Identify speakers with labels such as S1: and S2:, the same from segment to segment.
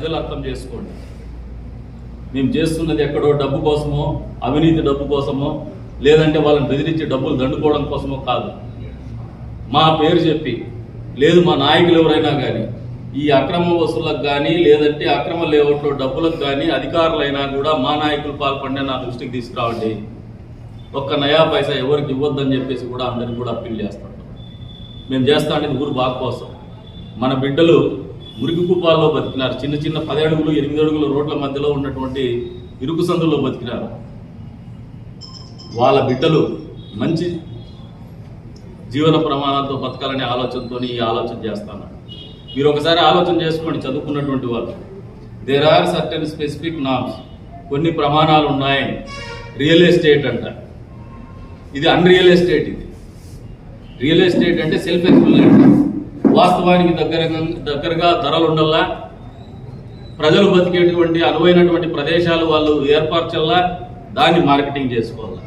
S1: ప్రజలు అర్థం చేసుకోండి. మేము చేస్తున్నది ఎక్కడో డబ్బు కోసమో అవినీతి డబ్బు కోసమో లేదంటే వాళ్ళని బెదిరించి డబ్బులు దండుకోవడం కోసమో కాదు. మా పేరు చెప్పి లేదు మా నాయకులు ఎవరైనా కానీ ఈ అక్రమ వసూలకు కానీ లేదంటే అక్రమ లేఅవుట్లో డబ్బులకు కానీ అధికారులైనా కూడా మా నాయకులు పాల్పడిన నా దృష్టికి తీసుకురావండి. ఒక్క నయా పైసా ఎవరికి ఇవ్వద్దని చెప్పేసి కూడా అందరిని కూడా అప్పీల్ చేస్తాం. మేము చేస్తా ఊరు బాగు కోసం. మన బిడ్డలు మురికి కుప్పాల్లో బతికినారు. చిన్న చిన్న పది అడుగులు ఎనిమిది అడుగుల రోడ్ల మధ్యలో ఉన్నటువంటి ఇరుకు సందుల్లో బతికినారు. వాళ్ళ బిడ్డలు మంచి జీవన ప్రమాణాలతో బతకాలనే ఆలోచనతో ఈ ఆలోచన చేస్తాను మీరు ఒకసారి ఆలోచన చేసుకోండి చదువుకున్నటువంటి వాళ్ళు. There are certain specific norms కొన్ని ప్రమాణాలు ఉన్నాయి రియల్ ఎస్టేట్ అంట. ఇది అన్ రియల్ ఎస్టేట్ ఇది. రియల్ ఎస్టేట్ అంటే సెల్ఫ్ ఎక్స్ప్లెనేటరీ వాస్తవానికి దగ్గర దగ్గరగా ధరలు ఉండల్లా ప్రజలు బతికేటువంటి అనువైనటువంటి ప్రదేశాలు వాళ్ళు ఏర్పరచల్లా దాన్ని మార్కెటింగ్ చేసుకోవాలి.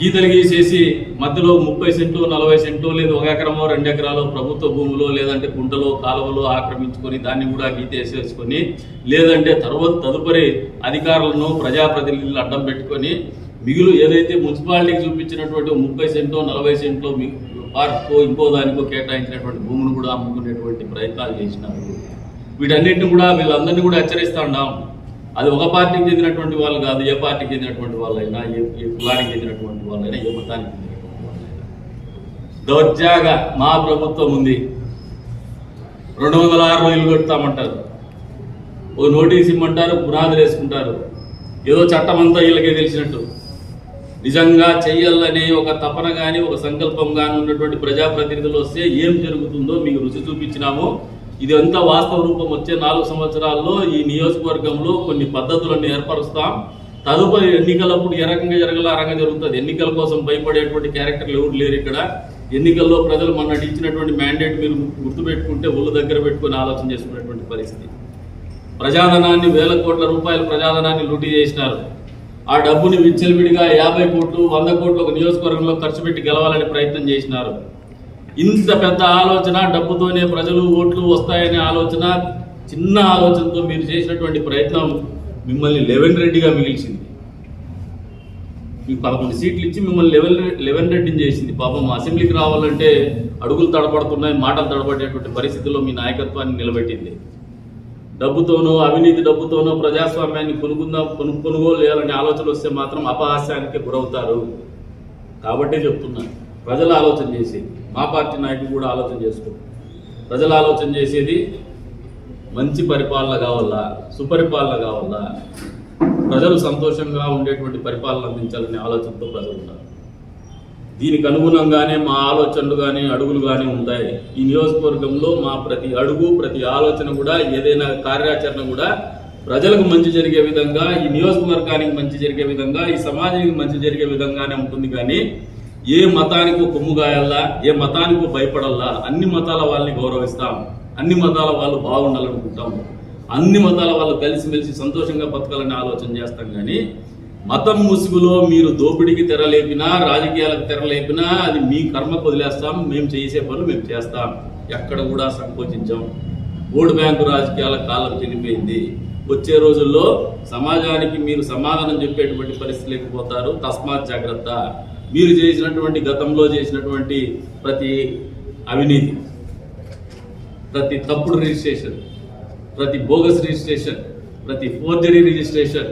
S1: గీతలు గీసేసి మధ్యలో ముప్పై సెంటు నలభై సెంటు లేదా ఒక ఎకరమో రెండు ఎకరాలు ప్రభుత్వ భూములో లేదంటే కుంటలో కాలువలో ఆక్రమించుకొని దాన్ని కూడా గీతేసేసుకొని లేదంటే తర్వాత తదుపరి అధికారులను ప్రజాప్రతినిధులను అడ్డం పెట్టుకొని మిగులు ఏదైతే మున్సిపాలిటీకి చూపించినటువంటి ముప్పై సెంటో నలభై సెంట్లో పార్కో ఇంకో దానికో కేటాయించినటువంటి భూములు కూడా అమ్ముకునేటువంటి ప్రయత్నాలు చేసినారు. వీటన్నింటిని కూడా వీళ్ళందరినీ కూడా హెచ్చరిస్తా ఉన్నాం. అది ఒక పార్టీకి చెందినటువంటి వాళ్ళు కాదు ఏ పార్టీకి చెందినటువంటి వాళ్ళైనా ఏ ఏ కులానికి చెందినటువంటి వాళ్ళైనా ఏ మతానికి చెందినటువంటి వాళ్ళైనా. దౌర్జాగా మా ప్రభుత్వం ఉంది. రెండు వందల ఆరు రోజులు పెడతామంటారు ఓ నోటీస్ ఇమ్మంటారు పునాదులు వేసుకుంటారు. ఏదో చట్టం అంతా వీళ్ళకే తెలిసినట్టు. నిజంగా చెయ్యాలనే ఒక తపన కానీ ఒక సంకల్పం కానీ ఉన్నటువంటి ప్రజాప్రతినిధులు వస్తే ఏం జరుగుతుందో మీకు రుచి చూపించినాము. ఇది అంతా వాస్తవ రూపం వచ్చే నాలుగు సంవత్సరాల్లో ఈ నియోజకవర్గంలో కొన్ని పద్ధతులను ఏర్పరుస్తాం. తదుపరి ఎన్నికలప్పుడు ఏ రకంగా జరగాల ఆ రకంగా జరుగుతుంది. ఎన్నికల కోసం భయపడేటువంటి క్యారెక్టర్లు ఎవరు లేరు ఇక్కడ. ఎన్నికల్లో ప్రజలు మొన్నటి ఇచ్చినటువంటి మ్యాండేట్ మీరు గుర్తుపెట్టుకుంటే ఒళ్ళు దగ్గర పెట్టుకుని ఆలోచన చేసుకునేటువంటి పరిస్థితి. ప్రజాధనాన్ని వేల కోట్ల రూపాయల ప్రజాధనాన్ని లూటీ చేసినారు. ఆ డబ్బుని విచ్చలవిడిగా యాభై కోట్లు వంద కోట్లు ఒక నియోజకవర్గంలో ఖర్చు పెట్టి గెలవాలని ప్రయత్నం చేసినారు. ఇంత పెద్ద ఆలోచన డబ్బుతోనే ప్రజలు ఓట్లు వస్తాయనే ఆలోచన చిన్న ఆలోచనతో మీరు చేసినటువంటి ప్రయత్నం మిమ్మల్ని లెవెన్ రెడ్డిగా మిగిల్చింది. మీకు పదకొండు సీట్లు ఇచ్చి మిమ్మల్ని లెవెన్ లెవెన్ రెడ్డిని చేసింది. పాపం అసెంబ్లీకి రావాలంటే అడుగులు తడబడుతున్నాయి మాటలు తడబడేటువంటి పరిస్థితుల్లో మీ నాయకత్వాన్ని నిలబెట్టింది. డబ్బుతోనో అవినీతి డబ్బుతోనో ప్రజాస్వామ్యాన్ని కొనుక్కుందాం కొను కొనుగోలు చేయాలనే ఆలోచన వస్తే మాత్రం అపహాస్యానికి గురవుతారు. కాబట్టే చెప్తున్నా ప్రజలు ఆలోచన చేసేది. మా పార్టీ నాయకులు కూడా ఆలోచన చేసుకో ప్రజలు ఆలోచన చేసేది మంచి పరిపాలన కావాలా సుపరిపాలన కావాలా? ప్రజలు సంతోషంగా ఉండేటువంటి పరిపాలన అందించాలనే ఆలోచనతో ప్రజలు ఉన్నారు. దీనికి అనుగుణంగానే మా ఆలోచనలు కానీ అడుగులు కానీ ఉంటాయి. ఈ నియోజకవర్గంలో మా ప్రతి అడుగు ప్రతి ఆలోచన కూడా ఏదైనా కార్యాచరణ కూడా ప్రజలకు మంచి జరిగే విధంగా ఈ నియోజకవర్గానికి మంచి జరిగే విధంగా ఈ సమాజానికి మంచి జరిగే విధంగానే ఉంటుంది కానీ ఏ మతానికో కొమ్ముగాయల్లా ఏ మతానికో భయపడల్లా అన్ని మతాల వాళ్ళని గౌరవిస్తాం. అన్ని మతాల వాళ్ళు బాగుండాలనుకుంటాం. అన్ని మతాల వాళ్ళు కలిసిమెలిసి సంతోషంగా బతకాలని ఆలోచన చేస్తాం కానీ మతం ముసుగులో మీరు దోపిడీకి తెరలేపినా రాజకీయాలకు తెరలేపినా అది మీ కర్మకు వదిలేస్తాం మేము చేసే పనులు మేము చేస్తాం. ఎక్కడ కూడా సంకోచించాం. ఓటు బ్యాంకు రాజకీయాల కాలం చెల్లిపోయింది వచ్చే రోజుల్లో సమాజానికి మీరు సమాధానం చెప్పేటువంటి పరిస్థితి లేకపోతారు. తస్మాత్ జాగ్రత్త. మీరు చేసినటువంటి గతంలో చేసినటువంటి ప్రతి అవినీతి ప్రతి తప్పుడు రిజిస్ట్రేషన్ ప్రతి బోగస్ రిజిస్ట్రేషన్ ప్రతి ఫోర్జరీ రిజిస్ట్రేషన్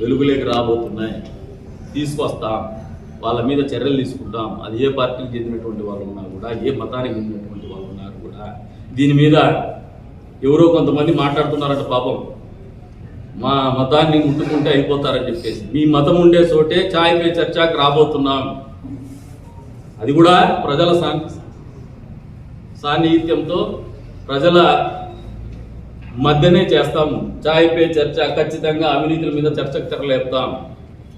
S1: వెలుగులోకి రాబోతున్నాయి. తీసుకొస్తాం. వాళ్ళ మీద చర్యలు తీసుకుంటాం. అది ఏ పార్టీకి చెందినటువంటి వాళ్ళు ఉన్నా కూడా ఏ మతానికి చెందినటువంటి వాళ్ళు ఉన్నారు కూడా. దీని మీద ఎవరో కొంతమంది మాట్లాడుతున్నారంట పాపం. మా మతాన్ని ముట్టుకుంటే అయిపోతారని చెప్పేసి. మీ మతం ఉండే చోటే ఛాయ్ పే చర్చకు రాబోతున్నాం. అది కూడా ప్రజల సా- సాన్నిహిత్యంతో ప్రజల మధ్యనే చేస్తాము చాయ్ పే చర్చ ఖచ్చితంగా అవినీతుల మీద చర్చకు తెరలేపుతాం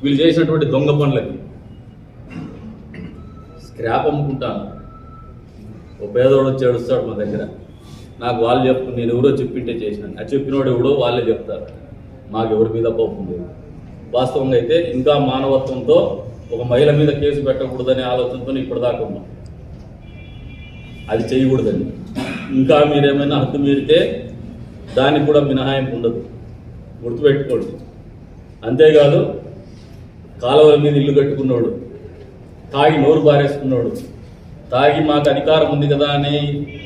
S1: వీళ్ళు చేసినటువంటి దొంగ పనులకి స్క్రాప్ అమ్ముకుంటాను. ఓ పేదోడు వచ్చి ఏడుస్తాడు మా దగ్గర. నాకు వాళ్ళు చెప్పు నేను ఎవరో చెప్పింటే చేసినాను ఆ చెప్పినోడు ఎవడో వాళ్ళే చెప్తారు. మాకు ఎవరి మీద కోపం లేదు. వాస్తవంగా అయితే ఇంకా మానవత్వంతో ఒక మహిళ మీద కేసు పెట్టకూడదనే ఆలోచనతో ఇప్పటిదాకా ఉన్నాం. అది చేయకూడదని ఇంకా మీరేమైనా హద్దు మీరితే దానికి కూడా మినహాయింపు ఉండదు. గుర్తుపెట్టుకోండి. అంతేకాదు కాలువల మీద ఇల్లు కట్టుకున్నాడు తాగి నోరు పారేసుకున్నాడు తాగి మాకు అధికారం ఉంది కదా అని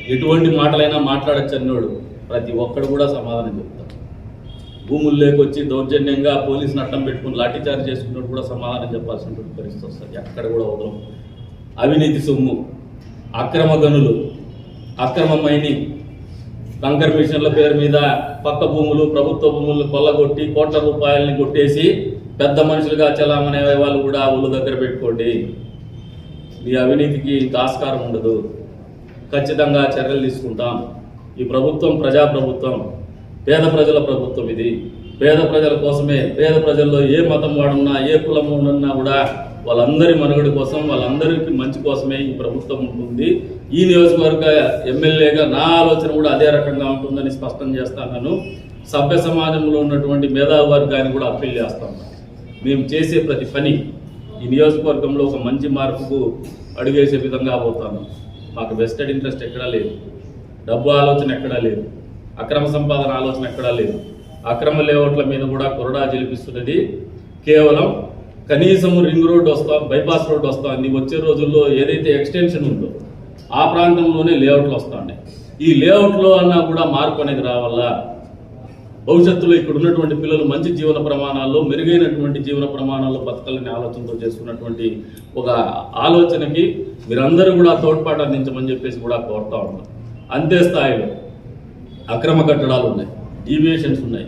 S1: ఎటువంటి మాటలైనా మాట్లాడచ్చు అన్నాడు ప్రతి ఒక్కడు కూడా సమాధానం చెప్తాడు భూములు లేకొచ్చి దౌర్జన్యంగా పోలీసుని అడ్డం పెట్టుకుని లాఠీచార్జ్ చేసుకున్నట్టు కూడా సమాధానం చెప్పాల్సినటువంటి పరిస్థితి వస్తుంది. ఎక్కడ కూడా వదలం. అవినీతి సొమ్ము అక్రమ గనులు అక్రమ మైనింగ్ కంకర్ మిషన్ల పేరు మీద పక్క భూములు ప్రభుత్వ భూములు కొల్లగొట్టి కోట్ల రూపాయలని కొట్టేసి పెద్ద మనుషులుగా చలామణి వాళ్ళు కూడా ఊళ్ళు దగ్గర పెట్టుకోండి. మీ అవినీతికి ఆస్కారం ఉండదు. ఖచ్చితంగా చర్యలు తీసుకుంటాం. ఈ ప్రభుత్వం ప్రజా ప్రభుత్వం పేద ప్రజల ప్రభుత్వం ఇది. పేద ప్రజల కోసమే పేద ప్రజల్లో ఏ మతం వాడున్నా ఏ కులం ఉన్నా కూడా వాళ్ళందరి మనుగడ కోసం వాళ్ళందరికీ మంచి కోసమే ఈ ప్రభుత్వం ఉంటుంది. ఈ నియోజకవర్గ ఎమ్మెల్యేగా నా ఆలోచన కూడా అదే రకంగా ఉంటుందని స్పష్టం చేస్తాను సభ్య సమాజంలో ఉన్నటువంటి మేధావి వర్గాన్ని కూడా అప్పీల్ చేస్తాం మేము చేసే ప్రతి పని ఈ నియోజకవర్గంలో ఒక మంచి మార్పుకు అడుగేసే విధంగా పోతాను. మాకు వెస్టెడ్ ఇంట్రెస్ట్ ఎక్కడా లేదు. డబ్బు ఆలోచన ఎక్కడా లేదు. అక్రమ సంపాదన ఆలోచన ఎక్కడా లేదు. అక్రమ లేఅవుట్ల మీద కూడా కొరడా జలిపిస్తున్నది కేవలం కనీసం రింగ్ రోడ్ వస్తాం బైపాస్ రోడ్ వస్తాం నీ వచ్చే రోజుల్లో ఏదైతే ఎక్స్టెన్షన్ ఉందో ఆ ప్రాంతంలోనే లేఅవుట్లు వస్తాయి ఈ లేఅవుట్లో అన్నా కూడా మార్పు అనేది రావాలా? భవిష్యత్తులో ఇక్కడ ఉన్నటువంటి పిల్లలు మంచి జీవన ప్రమాణాల్లో మెరుగైనటువంటి జీవన ప్రమాణాల్లో బతకాలని ఆలోచనతో చేసుకున్నటువంటి ఒక ఆలోచనకి మీరందరూ కూడా తోడ్పాటు అందించమని చెప్పేసి కూడా కోరుతా ఉన్నాం. అంతే స్థాయిలో అక్రమ కట్టడాలు ఉన్నాయి డీవియేషన్స్ ఉన్నాయి.